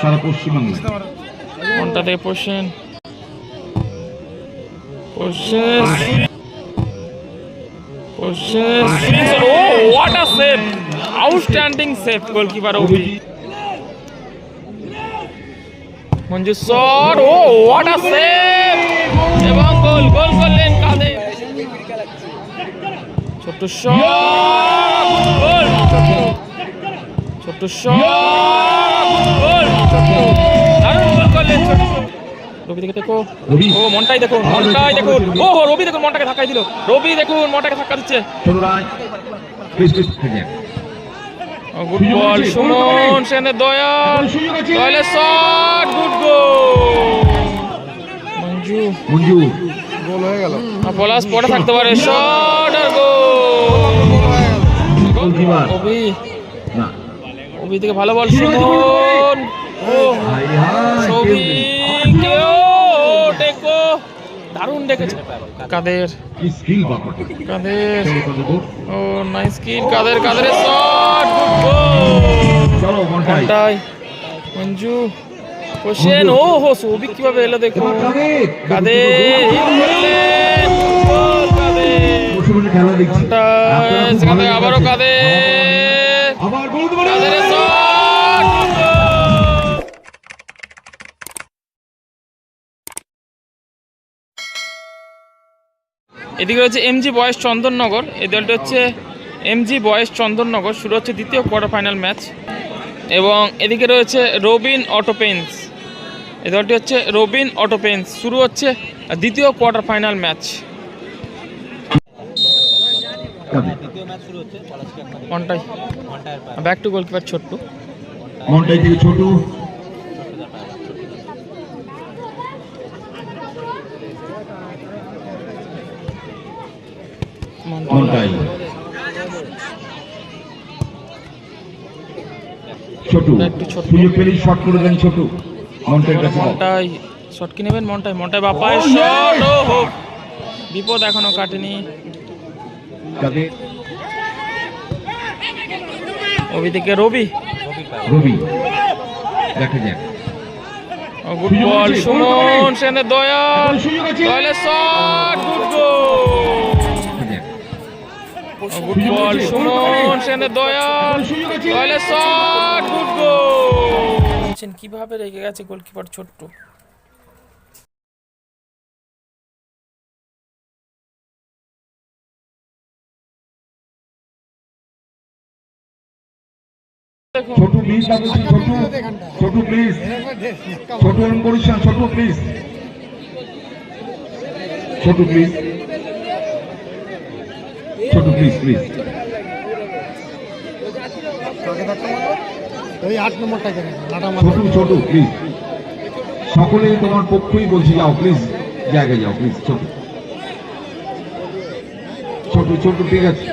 সারা পশ্চিমবাংলায়? কোনটা থেকে পোষেন পোষেন পোষেন ও what a save outstanding save goalkeeper Obi Manju shot oh what a goal দারুণ গোল করলেন ছোট্ট রবি দেখে দেখো ও মনটাই দেখুন মনটাই দেখুন ও হো রবি দেখুন মনটাকে ধাক্কা দিল। রবি দেখুন মনটাকে ধাক্কা দিচ্ছে। গুড বল সুমন সেখানে দয়া সুযোগ আছে। দয়ালের shot good goal Manju. Manju. আর পলাশ পরে থাকতে পারে। শট আর গোল গোলকিপার। অভি না। অভি থেকে ভালো বল সুমন। দারুণ ডেকেছে। Kader? Skill Kader? Oh nice skill Kader Kader? Shot ঘন্টায়। মঞ্জু হোসেন ও হো সৌভিক কীভাবে এলো দেখো। কাদের? ঘন্টায় সেখান থেকে আবারও কাদের দেখছেন। আবার গোল দিতে পারে কাদের শট গুড গোল এদিকে রয়েছে এমজি বয়েস চন্দননগর। এই দলটি হচ্ছে এমজি বয়েস চন্দননগর। শুরু হচ্ছে দ্বিতীয় কোয়ার্টার ফাইনাল ম্যাচ। এবং এদিকে রয়েছে রবিন অটোপেন্স। এই দলটি হচ্ছে রবিন অটোপেন্স। শুরু হচ্ছে দ্বিতীয় quarter final match. Kader? Back to goalkeeper Chhotu. মনটাই থেকে ছোট মনটাই। ছোট। সুযোগ পেলেই শট করে দেন ছোট মনটার কাছে দাও। শট কি নেবেন? মনটাই মনটাই বাপায় শট ও বিপদ এখনও কাটেনি। ওদিকে রবি? রবি। দেখা যাক। গুড বল সুমন সেখানে দয়া সুযোগ আছে। দয়ালের shot good goal good ball Suman সেখানে দয়া সুযোগ আছে। দয়ালের শট গুড গোল কীভাবে রেগে গেছে গোলকিপার ছোট্ট? ছোট প্লিজ ছোট ছোট প্লিজ ছোট রন করিস না, ছোট প্লিজ ছোট প্লিজ ছোট প্লিজ প্লিজ ওই আট নম্বরটা কেন? ছোট ছোট প্লিজ সকলেই তোমার পক্ষই বলছি যাও প্লিজ জায়গায় যাও প্লিজ ছোট। ছোট ছোট ঠিক আছে।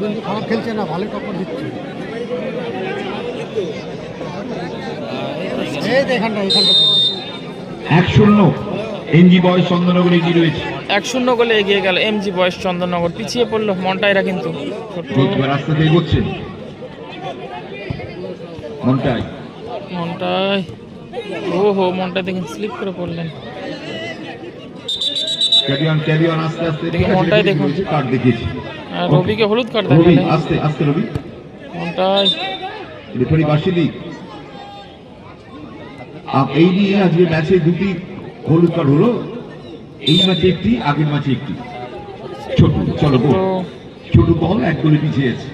কিন্তু খারাপ খেলছে না ভালো টক্কর দিচ্ছে। এক শূন্য এনজি বয় চন্দ্রনগর এগিয়ে রয়েছে। এক শূন্য গোলে এগিয়ে গেল এমজি বয়স চন্দননগর পিছিয়ে পড়ল কিন্তু। রাস্তাতে এগোচ্ছেন মনটাই। মনটাই ও হো মনটা দেখুন স্লিপ করে পড়লেন। মনটাই দেখুন। কার্ড দেখিয়েছি। রবিকে হলুদ কার্ড রবি দেখালে। আস্তে আস্তে রবি? মনটাই রেফারি বাসিলি আপ- এই নিয়ে আজকে ম্যাচে দুটি হলুদ কার্ড হলো। এই ম্যাচে একটি আগের ম্যাচে একটি। ছোট চলো গোল। ছোট বল এক গোলে পিছিয়ে আছে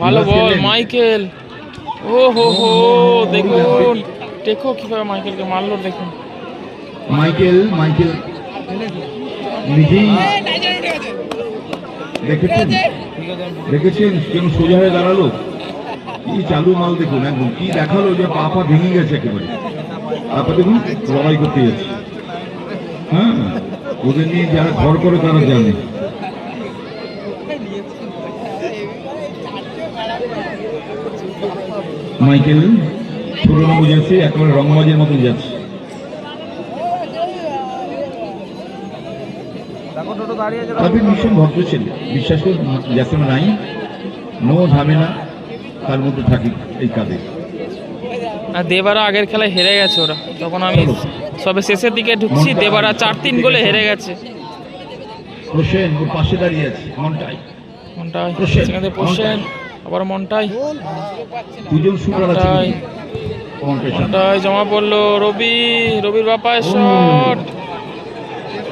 ভালো বল মাইকেল। ও হো হো দেখুন। দেখো কীভাবে মাইকেলকে মারলো দেখুন। Michael Michael. নিজেই দেখেছেন? দেখেছেন? কেন সোজা হয়ে দাঁড়াল? কি চালু মাল দেখুন একদম। কি দেখাল যে পা পা ভেঙে গেছে একেবারে। তারপর দেখুন লড়াই করতে যাচ্ছে। হ্যাঁ? ওদের নিয়ে যারা ঘর করে তারা জানে। মাইকেল? ছোট নম্বর যাচ্ছে একেবারে রংবাজের মতন যাচ্ছে। তবে ভীষণ ভদ্র ছেলে বিশ্বাস করে নাই নো ঝামেলা তার মধ্যে থাকি এই কাজে। আর দেবারা আগের খেলায় হেরে গেছে ওরা। তখন আমি সবে শেষের দিকে ঢুকছি দেবারা চার তিন গোলে হেরে গেছে। প্রসেন ওর পাশে দাঁড়িয়ে আছে মনটাই। মনটাই। সেখান আবার মনটাই। দুজন সুপার জমা পড়ল রবি রবির বাপায় শট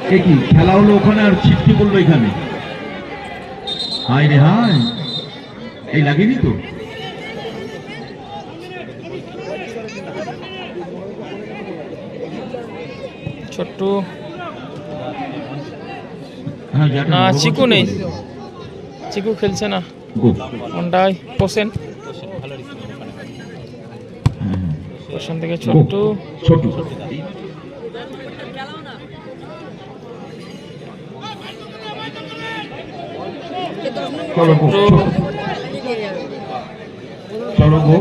কি খেলা হলো ওখানে আর ছিটকে পড়ল এখানে? রে হাই এই লাগেনি তো? ছোট্ট। হ্যাঁ না চিকু নেই। চিকু খেলছে না। পোষেন থেকে। ছোট্ট ছোটু চলো গো ছোট্ট। ছোটু। চলো গো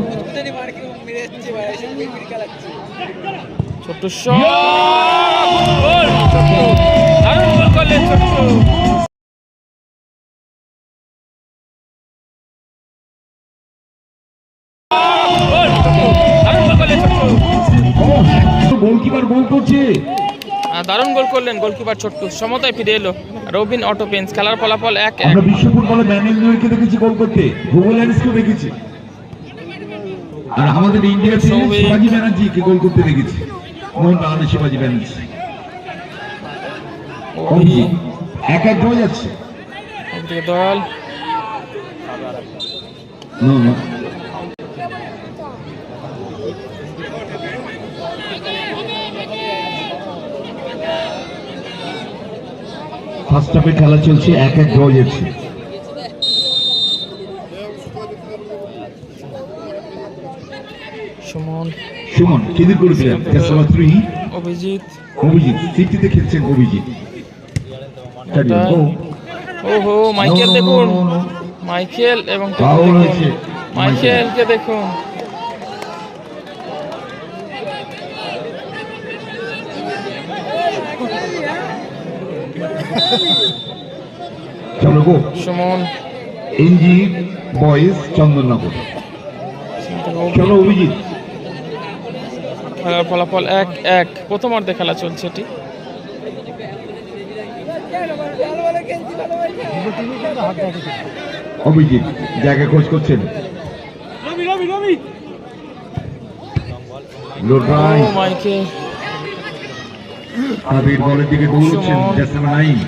ছোট্ট শট গোল দারুণ করলেন ছোট্ট দারুণ গোল করলেন গোলকিপার ছোট্ট। সমতায় ফিরে এলো রবিন অটো পেন্স। খেলার ফলাফল এক এক। আমরা বিশ্ব ফুটবলে ম্যানেজমেন্টকে দেখেছি গোল করতে। গুগল ল্যান্ডসকেও দেখেছি। আর আমাদের ইন্ডিয়ার। শিবাজি ব্যানার্জিকে গোল করতে দেখেছি। মোহন বাগানের শিবাজি ব্যানার্জি। এক এক হয়ে যাচ্ছে। ওদিকে দয়াল ফার্স্ট হাফে খেলা চলছে এক এক ড্র যাচ্ছে সুমন সুমন কেদির করেছিলেন থ্রি অভিজিৎ অভিজিৎ সিটিতে খেলছেন অভিজিৎ ওহো মাইকেল দেখুন. মাইকেল এবং মাইকেলকে দেখুন সুমন। NG boys Chandannagar. চলো অভিজিৎ? খেলার ফলাফল এক এক। প্রথমার্ধে খেলা চলছে এটি। অভিজিৎ জায়গা খোঁজ করছেন। মাইকেল তাদের বলের দিকে দৌড়চ্ছেন সুমন। জ্যাসেম নাইম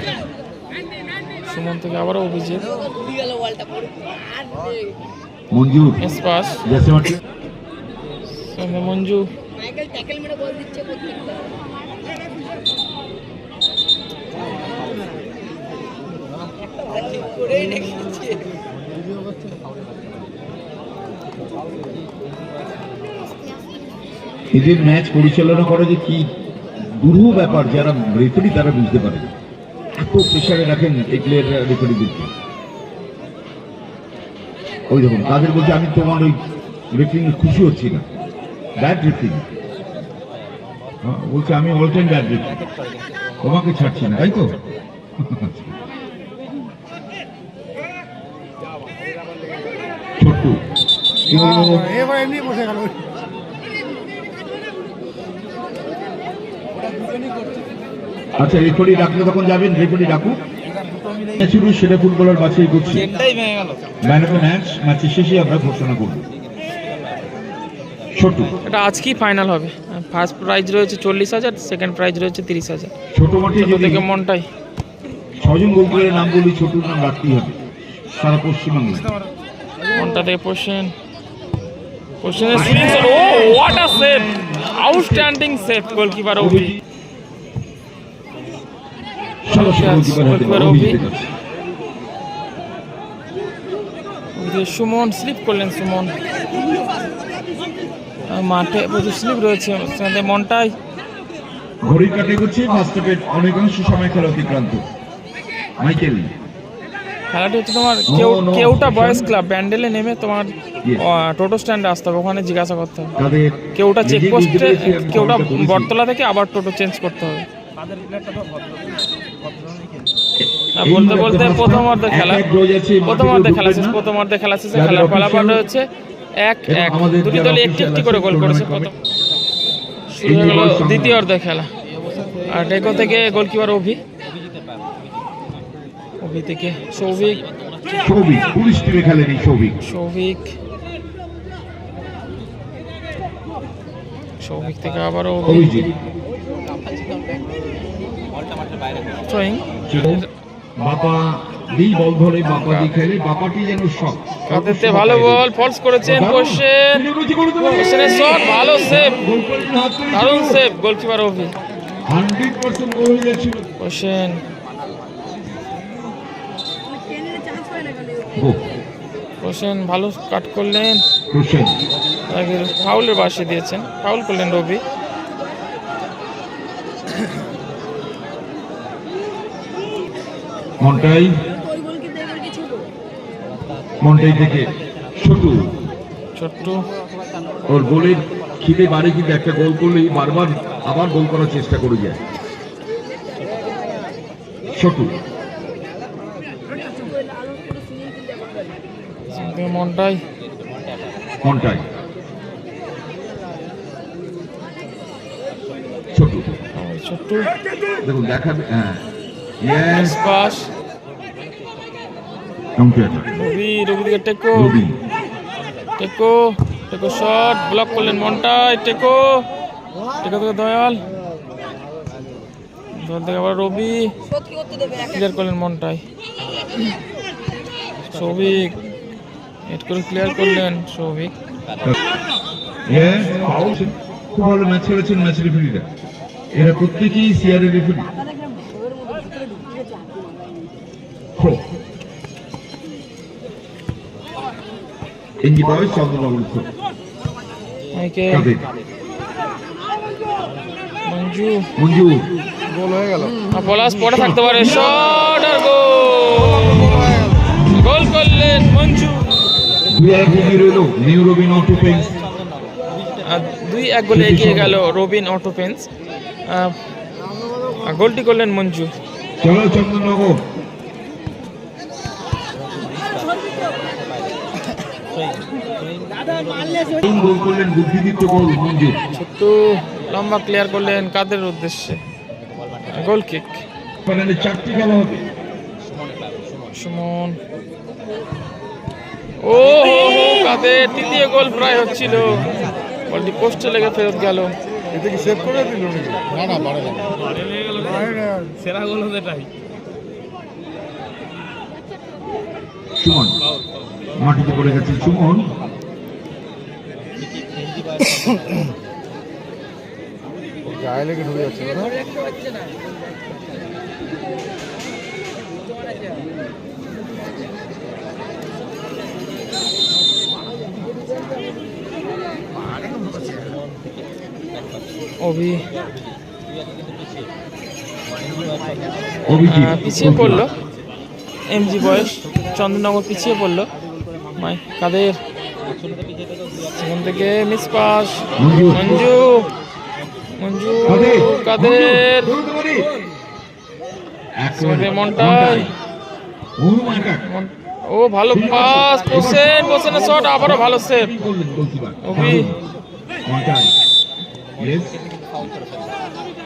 সুমন থেকে আবারও অভিজিৎ। এসপাস মঞ্জু বল দিচ্ছে প্রত্যেকটা এদের ম্যাচ পরিচালনা করা যে কি দুরূহ ব্যাপার যারা রেফারি তারা বুঝতে পারে এত প্রেশারে রাখেন এই প্লেয়াররা রেফারিদেরকে ওই দেখুন, তাদের বলছে আমি তোমার ওই রেফারিং খুশি হচ্ছি না। ব্যাড রেফারিং বলছে আমি অল টাইম ব্যাড রেফারি তোমাকে ছাড়ছি না, তাই তো? ছোট্ট। এবার এমনি বসে গেল। আচ্ছা রেফারি ডাকলে তখন যাবেন? রেফারি ডাকুক। শুরু সেটা ফুটবলার বাছাই করছি। ম্যান অফ দ্য ম্যাচ ম্যাচের শেষে আমরা ঘোষণা করব। ছোট। এটা আজকেই ফাইনাল হবে। ফার্স্ট প্রাইজ রয়েছে চল্লিশ হাজার সেকেন্ড প্রাইজ রয়েছে তিরিশ হাজার। ছোট মাঠে থেকে মনটাই। ছজন গোলকিপারের নাম বলি ছোটুর নাম রাখতেই হবে। সারা পশ্চিমবাংলায়। মনটা থেকে পোষেনের swing oh what a save outstanding save goalkeeper Abhi সদস্য গোলকিপার হাতে গোলকিপার অভিজিতের অভি। কাছে। ওদিকে সুমন স্লিপ করলেন সুমন। মাঠে প্রচুর স্লিপ রয়েছে সেখানে মনটাই। ঘড়ির কাটে করছে ফার্স্ট অনেকাংশ সময় খেলা অতিক্রান্ত। মাইকেল। খেলাটি হচ্ছে তোমার কেউ কেউটা বয়েজ সব- ক্লাব ব্যান্ডেলে নেমে তোমার টোটো স্ট্যান্ডে আসতে হবে ওখানে জিজ্ঞাসা করতে হবে। কেউটা চেকপোস্টে কেউটা বটতলা থেকে আবার টোটো চেঞ্জ করতে হবে। বলতে বলতে প্রথম অর্ধে খেলা। প্রথম অর্ধে খেলা শেষ প্রথম অর্ধে খেলা শেষে খেলার ফলাফল হচ্ছে এক এক। দুটি দল একটি একটি করে গোল করেছে প্রথম। শুরু হয়ে গেল দ্বিতীয় অর্ধে খেলা। আর ডেকো থেকে গোলকিপার অভি। অভি থেকে সৌভিক। সৌভিক পুলিশ টিমে খেলেন এই সৌভিক। সৌভিক। সৌভিক থেকে আবারও অভি। অভিজিৎ। থ্রোয়িং বাপা দিই বল ধরে বাপা দি খেলে বাপাটি যেন শখ কাদেতে ভালো বল ফলস করেছেন কোশ্চেন। কোশ্চেনের শট ভালো সেভ দারুণ save goalkeeper Abhi. Hundred percent goal হয়ে যাচ্ছিল। কোশ্চেন। কোশ্চেন ভালো কাট করলেন। ফাউলের বাসে দিয়েছেন। ফাউল করলেন রবি। মন্টাই? ছোট মন্টাই থেকে ছোট। ছোট্ট। ওর গোলের খিদে বাড়ে কিন্তু একটা গোল করলেই বারবার আবার গোল করার চেষ্টা করে যায়। ছোট। মনটাই। মন্টাই। ছোট। ছোট্ট। দেখুন দেখাবে হ্যাঁ। Yes pass computer Ravi Ravi দিকে টেকো রবি টেকো টেকো শট ব্লক করলেন মনটাই টেকো টেকো থেকে দয়াল। দয়াল থেকে আবার রবি ক্লিয়ার করলেন মনটাই। সৌভিক হেড করে ক্লিয়ার করলেন সৌভিক ভালো ম্যাচ খেলেছেন ম্যাচ রেফারিরা এরা প্রত্যেকেই সিআরের রেফারি এনজি বয়স কাদের মঞ্জু। মঞ্জু। আর পলাশ পড়ে থাকতে পারে। শট আর গোল। গোল। করলেন মঞ্জু। দুই এক এগিয়ে রইল। নিউ রবিন অটো পেন্স। আর দুই এক গোলে এগিয়ে গেল রবিন অটো পেন্স। আহ, আর গোলটি করলেন মঞ্জু। চলো চন্দ্রনগর গোল করলেন বুদ্ধিদীপ্ত গোল মঞ্জু। ছোট্ট লম্বা ক্লিয়ার করলেন কাদের উদ্দেশ্যে? গোল কিক চারটি খেলা হবে। সুমন। ও হো হো কাদের? তৃতীয় গোল প্রায় হচ্ছিল। বলটি পোস্টে লেগে ফেরত গেল। এটা কি সেভ করে দিল না না বাড়ে সেরা গোল হতে এটাই সুমন। মাটিতে পড়ে গেছে সুমন। গায়ে লেগে ঢুকে যাচ্ছে না অভি পিছিয়ে পড়ল। এমজি বয়স চন্দননগর পিছিয়ে পড়ল। মাই কাদের? থেকে মিস পাস। মঞ্জু। মঞ্জু। কাদের? ও ভালো পাস পোসেন পোসেনের শট আবারও ভালো সেভ। Yes.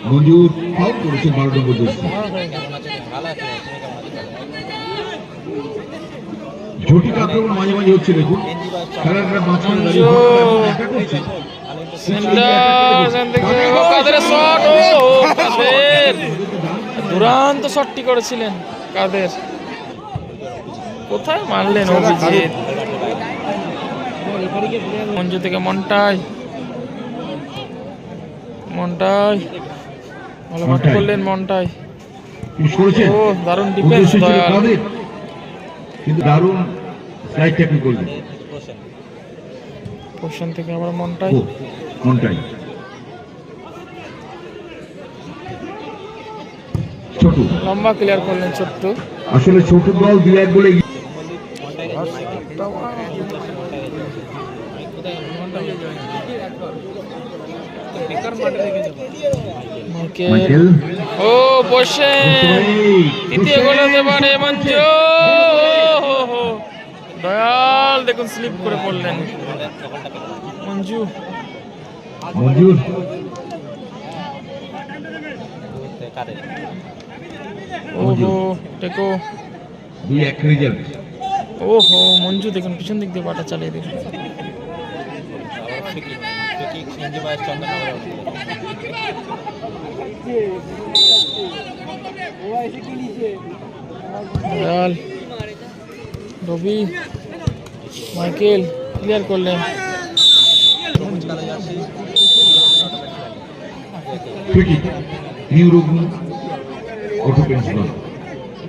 মঞ্জু ফাউল করেছেন বারো নম্বর ঝটিক আক্রমণ মাঝে মাঝে হচ্ছে দেখুন। খেলাটা মাঝখানে দাঁড়িয়ে। করছে। দুরান্ত শটটি করেছিলেন কাদের? কোথায় মারলেন অভিজিৎ? মঞ্জু থেকে মন্টাই। মন্টাই। ভালো মাঠ করলেন মন্টাই। ও দারুণ ডিফেন্স দয়াল। কিন্তু দারুণ স্লাইড টেকনিক করলেন পোশন থেকে আবার মন্টাই ও মনটাই। ছোট। লম্বা ক্লিয়ার করলেন ছোট্ট। আসলে ছোট দল দুই এক বলে ও বসে। তৃতীয় গোল পারে মঞ্জু দয়াল দেখুন স্লিপ করে পড়লেন। মঞ্জু। মঞ্জুর। ওহো টেকো। দুই এক রেজাল্ট ওহো মঞ্জু দেখুন পিছন দিক দিয়ে পাটা চালিয়ে দেখুন দয়াল। রবি মাইকেল ক্লিয়ার করলেন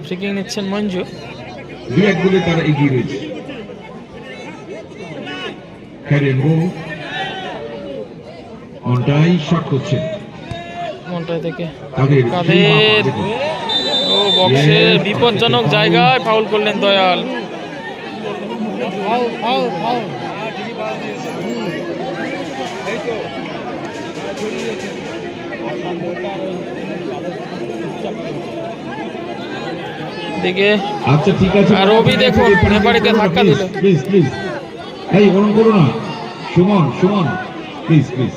ফ্রিকি নিচ্ছেন মঞ্জু। দুই এক গোলে তারা এগিয়ে রয়েছে। গো শট থেকে। কাদের? কাদের ও বক্সে বিপজ্জনক জায়গায় ফাউল করলেন দয়াল। দিকে। আচ্ছা ঠিক আছে আর রবি দেখুন, রেফারিকে ধাক্কা দিল। প্লিজ প্লিজ এই ওরম করো না। Suman Suman. Please please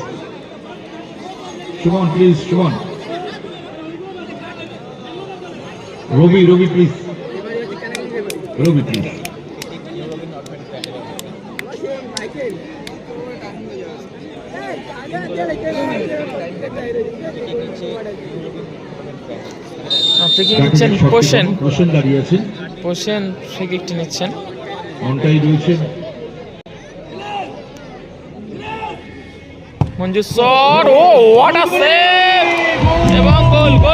Suman please Suman. Ravi Ravi please Ravi please free kick নিচ্ছেন পোষেন কোশ্চেন দাঁড়িয়ে আছেন পোষেন ফ্রিকিকটি নিচ্ছেন। অনটাই রয়েছে। মঞ্জু সর ও হোয়াট আ সেভ এবং গোল গোল!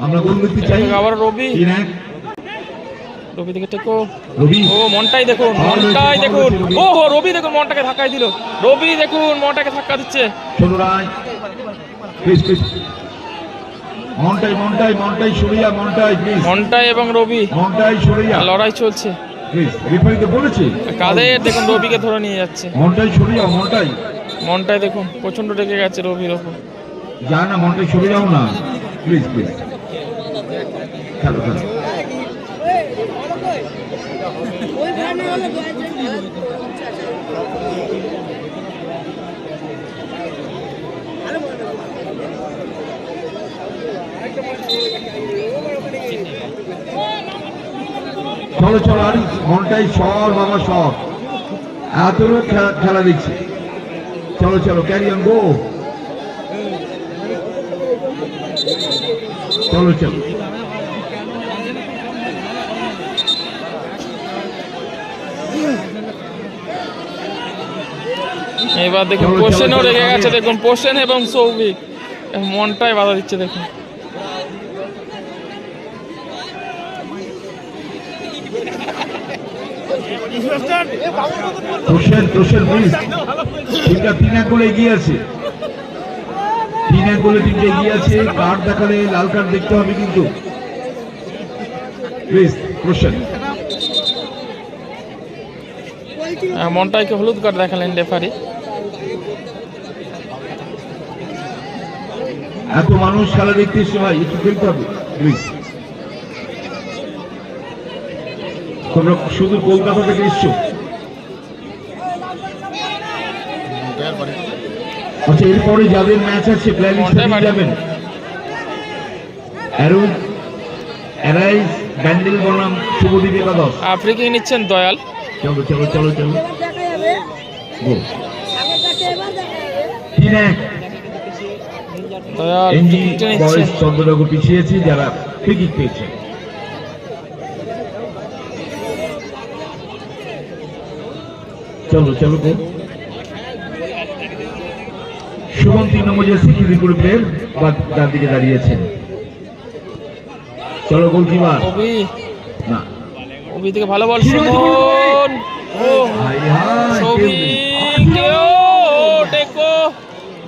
আমরা গোল চাই। আবার রবি। রবি থেকে টেকো। রবি। ও মনটাই দেখুন মনটাই দেখুন। ও হো রবি দেখুন মনটাকে ধাক্কাই দিল। রবি দেখুন মনটাকে ধাক্কা দিচ্ছে। মনটাই মনটাই মনটাই সরিয়া মনটাই প্লিজ। মনটাই এবং রবি। মনটাই সরিয়া। লড়াই চলছে। প্লিজ রেফারিতে বলেছে? কাদের? দেখুন রবিকে ধরে নিয়ে যাচ্ছে। মনটাই সরিয়া মনটাই। মনটাই দেখুন প্রচণ্ড রেগে গেছে রবির ওপর। যা না মনটাই সরে যাও না। Please please. চলো চলো, আর মনটাই সর, বাবা, সর। এত লোক খেলা- খেলা চলো চলো ক্যারি অন গো চলো চলো। এবার দেখুন পোষেনও রেগে গেছে দেখুন পোষেন এবং সৌভিক। মনটাই বাধা দিচ্ছে দেখুন। তোষেন তোষেন প্লিজ টিমটা তিন এক গোলে এগিয়ে আছে। তিন এক গোলে টিমটা এগিয়ে আছে। কার্ড দেখালে লাল কার্ড দেখতে হবে কিন্তু। প্লিজ হলুদ কার্ড দেখালেন রেফারি। এত মানুষ খেলা দেখতে এসে ভাই একটু খেলতে হবে প্লিজ তোমরা শুধু কলকাতা থেকে এসছো আচ্ছা এরপরে যাদের ম্যাচ আছে প্ল্যান? যাবেন। অ্যারো অ্যারাইজ ব্যান্ডেল বনাম শুভদীপ একাদশ। ফ্রিকিং নিচ্ছেন দয়াল? চলো চলো চলো চলো। তিন এক। এমডি বয়স চন্দ্রনগর পিছিয়েছে যারা পেয়েছে। চলো চলো শুভম তিন নম্বর জার্সি কিউরি গ্রুপে ডান দিকে দাঁড়িয়েছেন। চলো গোলকিপার না। ওবি থেকে ভালো বল ও টেকো।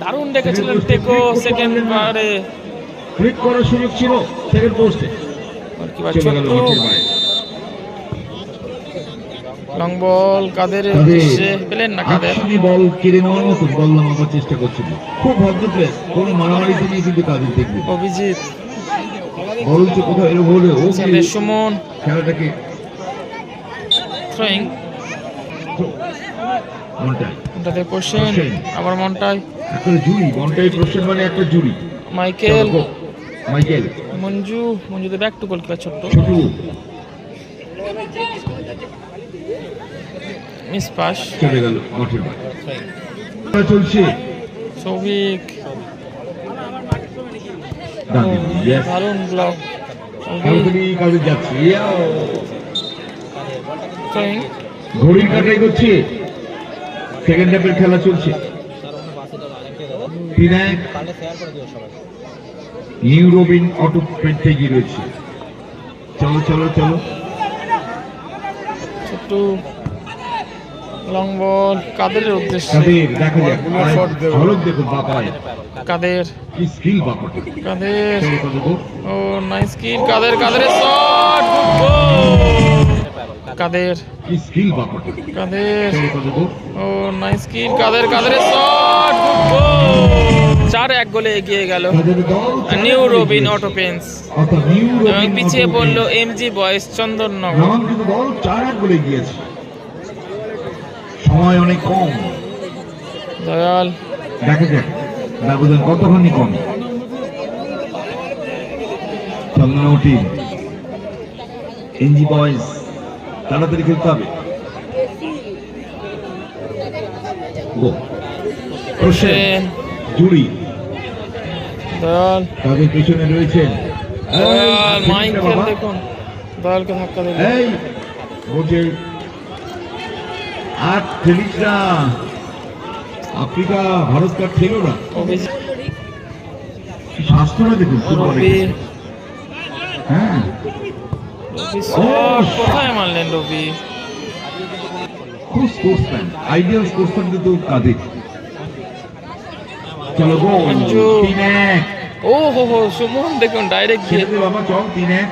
দারুণ ডেকেছিলেন টেকো সেকেন্ড বারে ক্লিক করার সুযোগ ছিল সেকেন্ড পোস্টে গোলকিপার চলে গেল ছোট্ট লং বল কাদের পেলেন না কাদের? আকর্ষণী বল কেড়ে নেওয়ার মতো বল নামাবার চেষ্টা করছিল। খুব ভদ্র প্লেস কোনো মারামারিতে নিয়ে কিন্তু কাদের দেখবে। অভিজিৎ। বরঞ্চ কোথাও এরকম হলে ও কি? সুমন খেলাটাকে থ্রোয়িং মনটাই ওটাতে কোশ্চেন আবার মনটাই একটা জুড়ি মনটাই প্রশ্ন মানে একটা জুড়ি মাইকেল। মাইকেল। মঞ্জু মঞ্জুতে ব্যাক টু গোলকিপার ছোট্ট। ছোটু মিস পাস চলে গেল মাঠের বাইরে চলছে। সৌভিক। দারুণ ব্লক কাজে যাচ্ছে। ঘড়ির কাটাই করছে। সেকেন্ড হাফের খেলা চলছে। এক নিউ অটো পেন্টে গিয়ে রয়েছে। চলো চলো চলো। ছোট্ট লং বল কাদের উদ্দেশ্যে? কাদের? দেখা দেবে। দেখুন বাপায় কাদের? কি skill বাপাটা Kader. Oh nice skill Kader Kader? Shot Kader কি কাদের? গো। ও কাদের কাদের? শট চার এক গোলে এগিয়ে গেল। কাদের নিউ রবিন অটো পেন্স এবং পিছিয়ে পড়ল। M G boys Chandannagar. চার এক বলে গিয়েছে সময় অনেক কম দয়াল। দেখা যাক ব্যবধান কতখানি কম চন্দনা টিম বয়েজ তাড়াতাড়ি খেলতে হবে। হোসেন জুড়ি। পেছনে রয়েছেন। মাইকেল দেখুন। দয়ালকে ধাক্কা দিল এই বলছে আর খেলিস না আফ্রিকা ভারত কাপ খেলো না। অভিজিৎ স্বাস্থ্যটা দেখুন হ্যাঁ। কোথায় মারলেন রবি? খুব স্পোর্টসম্যান আইডিয়াল স্পোর্টসম্যান কিন্তু কাদের চলো। তিন এক ও হো হো সুমন দেখুন ডাইরেক্ট বাবা চল তিন এক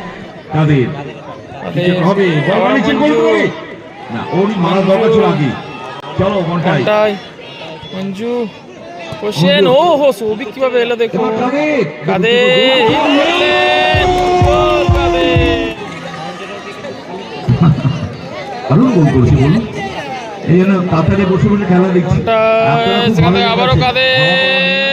কাদের কাদের? হবে বল আবার গোল মঞ্জু। করে না ওরই মারা দরকার ছিল আগে। চলো মনটাই মঞ্জু হোসেন ও হো সৌভিক কীভাবে এলো এবার কাদের? দারুণ গোল করেছে বলুন। এই জন্য তাড়াতাড়ি বসে বসে খেলা দেখছি। আবারও। কাদের